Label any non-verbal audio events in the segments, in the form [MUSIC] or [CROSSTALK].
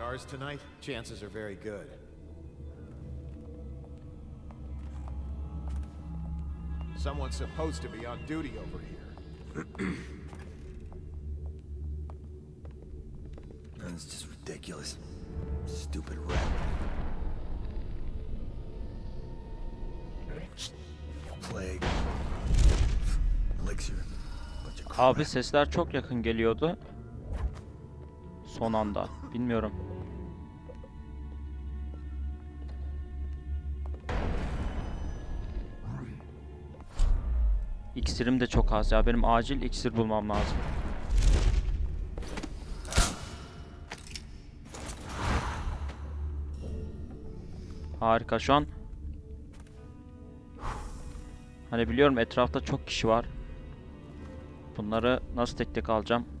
Guards tonight? Chances are very good. Someone's supposed to be on duty over here. [CLEARS THROAT] That's just ridiculous. Stupid rat. Plague. Elixir. Bunch of crap. Abi sesler çok yakın geliyordu. Son anda. Bilmiyorum. İksirim de çok az ya. Benim acil iksir bulmam lazım. Harika şu an. Hani biliyorum etrafta çok kişi var. Bunları nasıl tek tek alacağım?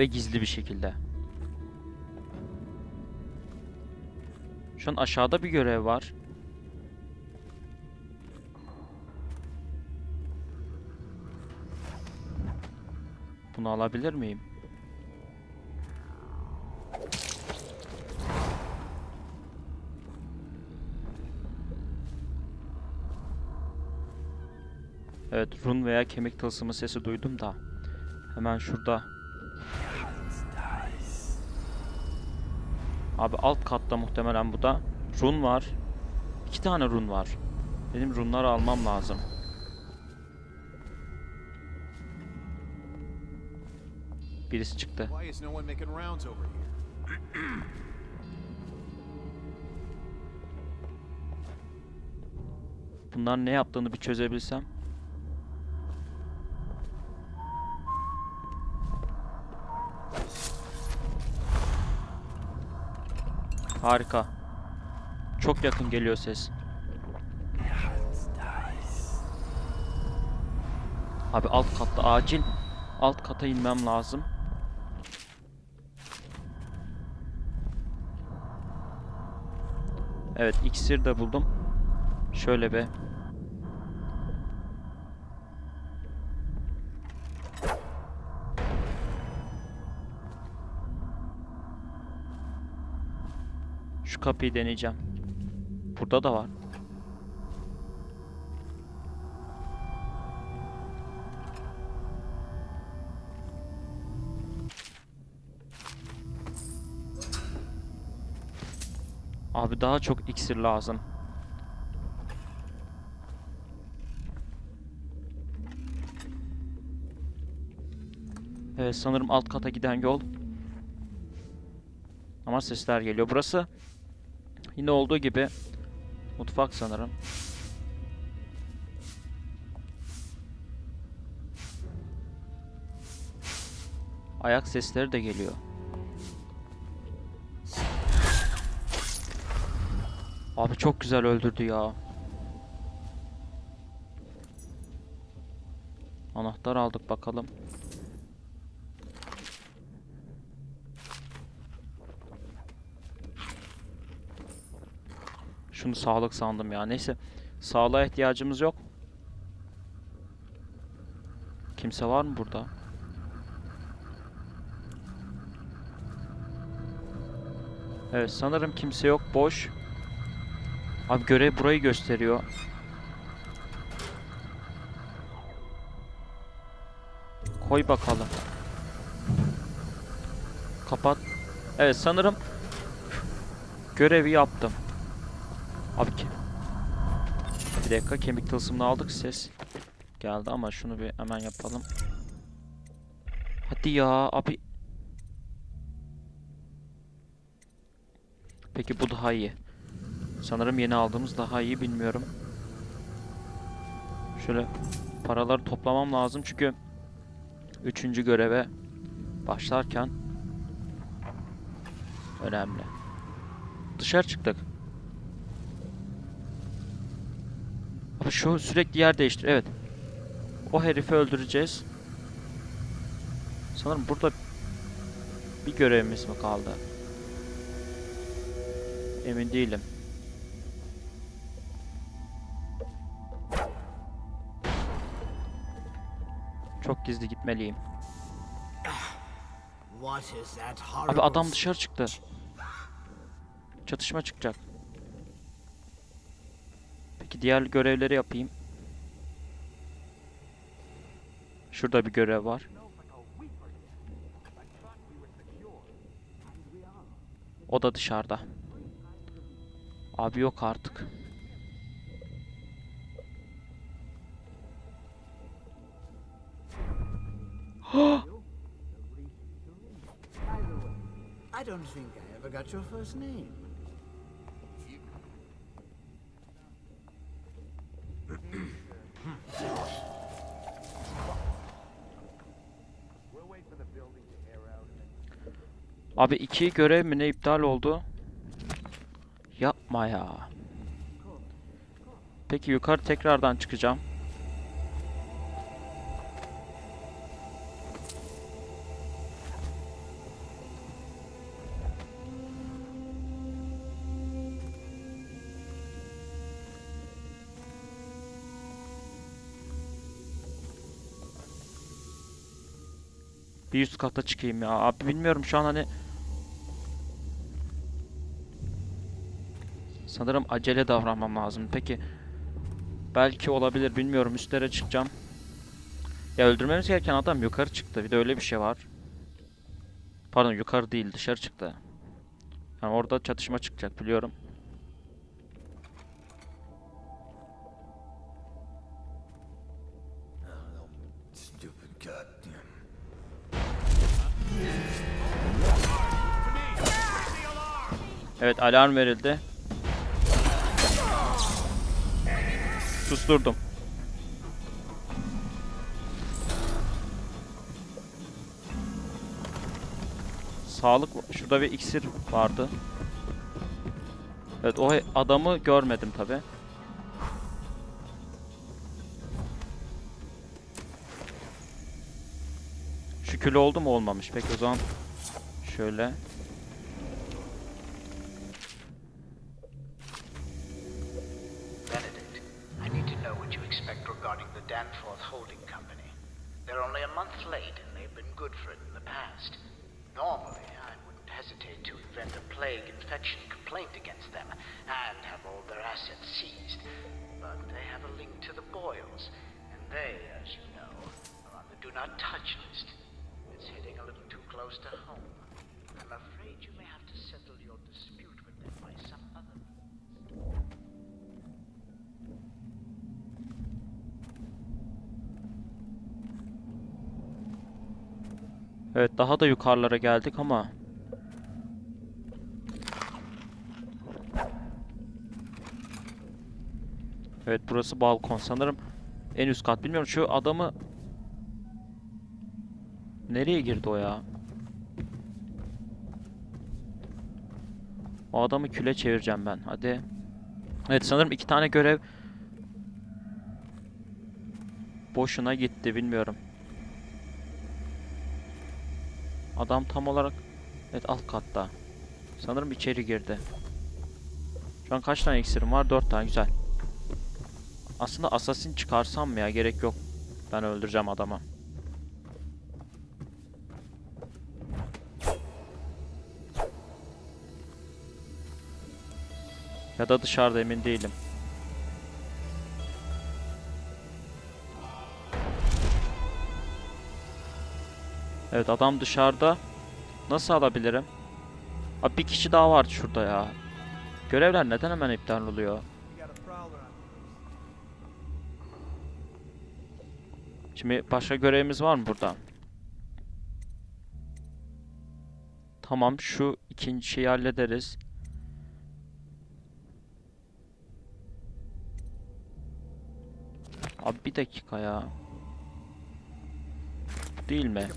Ve gizli bir şekilde. Şu an aşağıda bir görev var. Bunu alabilir miyim? Evet, run veya kemik tılsımı sesi duydum da. Hemen şurada. Abi alt katta muhtemelen bu da. Run var. İki tane run var. Benim runları almam lazım. Birisi çıktı. Bunlar ne yaptığını bir çözebilsem. Harika. Çok yakın geliyor ses. Abi alt katta acil alt kata inmem lazım. Evet iksir de buldum. Şöyle be. Kapıyı deneyeceğim. Burada da var. Abi daha çok iksir lazım. Evet sanırım alt kata giden yol. Ama sesler geliyor. Burası yine olduğu gibi mutfak sanırım. Ayak sesleri de geliyor. Abi çok güzel öldürdü ya. Anahtar aldık bakalım. Şunu sağlık sandım ya. Neyse. Sağlığa ihtiyacımız yok. Kimse var mı burada? Evet sanırım kimse yok. Boş. Abi görev burayı gösteriyor. Koy bakalım. Kapat. Evet sanırım görevi yaptım. Abi ki. Bir dakika kemik tılsımını aldık ses. Geldi ama şunu bir hemen yapalım. Hadi ya abi. Peki bu daha iyi. Sanırım yeni aldığımız daha iyi bilmiyorum. Şöyle paraları toplamam lazım çünkü üçüncü göreve başlarken önemli. Dışarı çıktık. Abi şu sürekli yer değiştir. Evet. O herifi öldüreceğiz. Sanırım burada bir görevimiz mi kaldı? Emin değilim. Çok gizli gitmeliyim. Abi adam dışarı çıktı. Çatışma çıkacak. Diğer görevleri yapayım. Şurada bir görev var. O da dışarıda. Abi yok artık. [GASPS] I don't think I ever got your first name. Abi iki görev mi ne iptal oldu? Yapma ya. Peki yukarı tekrardan çıkacağım. Bir üst kata çıkayım ya. Abi bilmiyorum şu an hani Sanırım acele davranmam lazım. Peki belki olabilir bilmiyorum. Üstlere çıkacağım. Ya öldürmemiz gereken adam yukarı çıktı. Bir de öyle bir şey var. Pardon yukarı değil dışarı çıktı. Yani orada çatışma çıkacak biliyorum. Evet alarm verildi. Susturdum. Sağlık şurada bir iksir vardı. Evet o adamı görmedim tabi. Şu kül oldu mu olmamış. Peki o zaman şöyle. And good for it in the past. Normally, I wouldn't hesitate to invent a plague infection complaint against them and have all their assets seized. But they have a link to the Boyles, and they, as you know, are on the do not touch list. It's hitting a little too close to home. I'm afraid you Evet daha da yukarılara geldik ama. Evet burası balkon. Sanırım en üst kat. Bilmiyorum şu adamı Nereye girdi o ya? O adamı küle çevireceğim ben. Hadi. Evet sanırım iki tane görev Boşuna gitti. Bilmiyorum Adam tam olarak evet alt katta. Sanırım içeri girdi. Şu an kaç tane iksirim var? 4 tane güzel. Aslında assassin çıkarsam mı ya? Gerek yok. Ben öldüreceğim adamı. Ya da dışarıda emin değilim. Evet adam dışarıda. Nasıl alabilirim? Abi bir kişi daha var şurada ya. Görevler neden hemen iptal oluyor? Şimdi başka görevimiz var mı burada? Tamam şu ikinci şeyi hallederiz. Abi bir dakika ya. Değil mi? Take a pass over here. I heard you dead.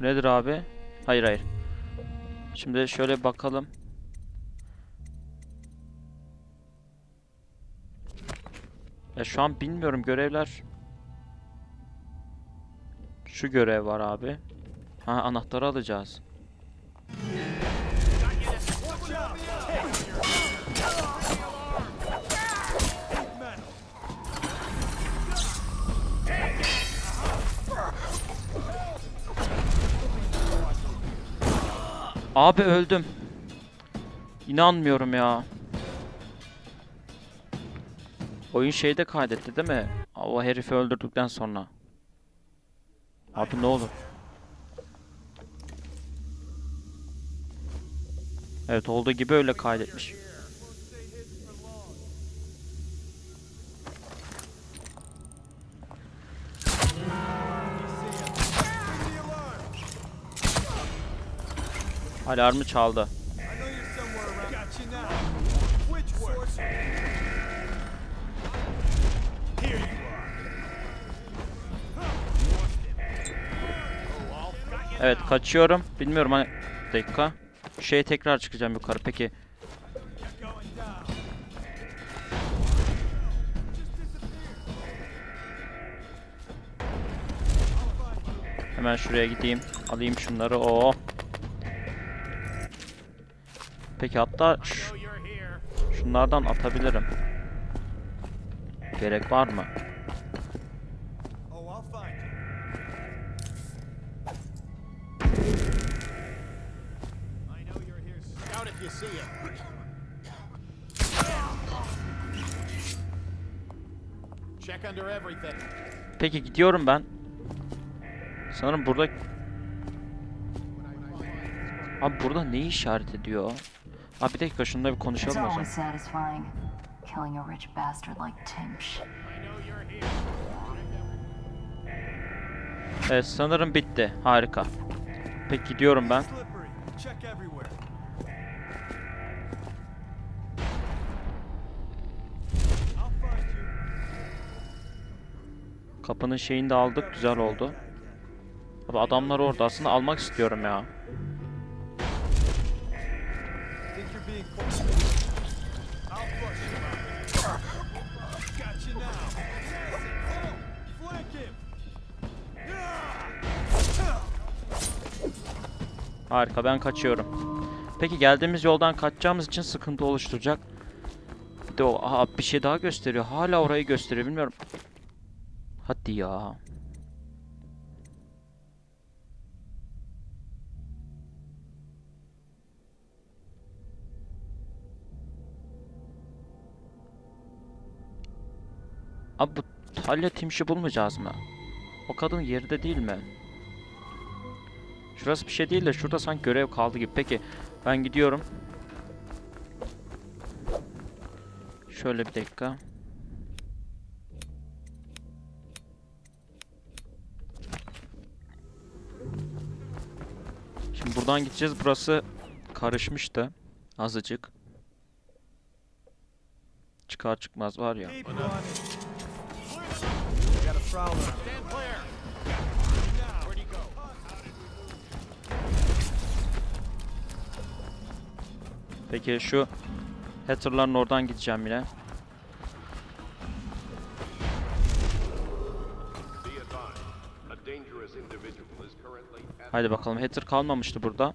Bu nedir abi? Hayır hayır. Şimdi şöyle bakalım. Ya şu an bilmiyorum görevler. Şu görev var abi. Ha anahtarı alacağız. Abi öldüm. İnanmıyorum ya. Oyun şeyde kaydetti değil mi? O herifi öldürdükten sonra. Abi ne olur. Evet olduğu gibi öyle kaydetmiş. You are. Evet kaçıyorum. Bilmiyorum hani dakika. Şeye tekrar çıkacağım yukarı. Peki hemen şuraya gideyim. Alayım şunları. Oo. Peki hatta şunlardan atabilirim. Gerek var mı? Peki gidiyorum ben. Sanırım burada... Abi burada ne işaret ediyor? Abi bir dakika şununla bir konuşalım o zaman. killing a rich bastard like here. Evet sanırım bitti. Harika. Peki gidiyorum ben. Kapının şeyini de aldık. Güzel oldu. Abi adamlar orada. Aslında almak istiyorum ya. Harika ben kaçıyorum. Peki geldiğimiz yoldan kaçacağımız için sıkıntı oluşturacak. Bir de o aha, bir şey daha gösteriyor. Hala orayı gösteriyor bilmiyorum. Hadi ya. Abi bu Talya Timş'i bulmayacağız mı? O kadın yerde değil mi? Şurası bir şey değil de şurada sanki görev kaldı gibi. Peki ben gidiyorum. Şöyle bir dakika. Şimdi buradan gideceğiz. Burası karışmıştı. Azıcık. Çıkar çıkmaz var ya. Prowler. Stand clear. Peki şu hatter'ların oradan gideceğim yine. Haydi bakalım hatter kalmamıştı burada.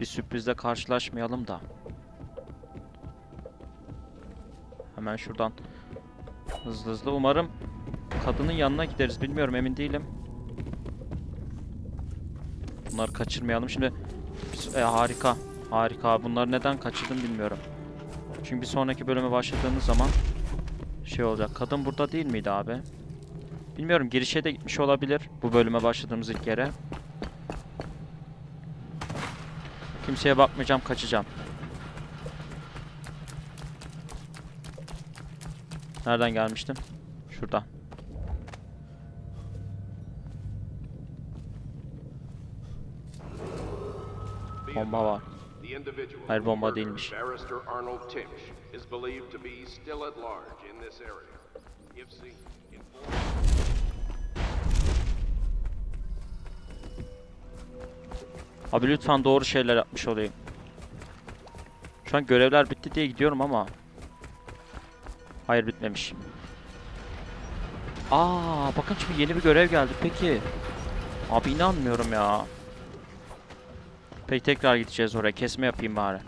Bir sürprizle karşılaşmayalım da. Hemen şuradan hızlı hızlı umarım kadının yanına gideriz bilmiyorum emin değilim. Bunları kaçırmayalım şimdi. E, harika. Harika. Bunları neden kaçırdım bilmiyorum. Çünkü bir sonraki bölüme başladığımız zaman şey olacak. Kadın burada değil miydi abi? Bilmiyorum girişe de gitmiş olabilir bu bölüme başladığımız ilk yere. Kimseye bakmayacağım, kaçacağım. Nereden gelmiştim? Şuradan. This area. If seen, inform Abi lütfen doğru şeyler yapmış olayım. Şu an görevler bitti diye gidiyorum ama. Hayır bitmemiş. Aa, bakın şimdi yeni bir görev geldi. Peki. Abi inanmıyorum ya. Peki tekrar gideceğiz oraya. Kesme yapayım bari.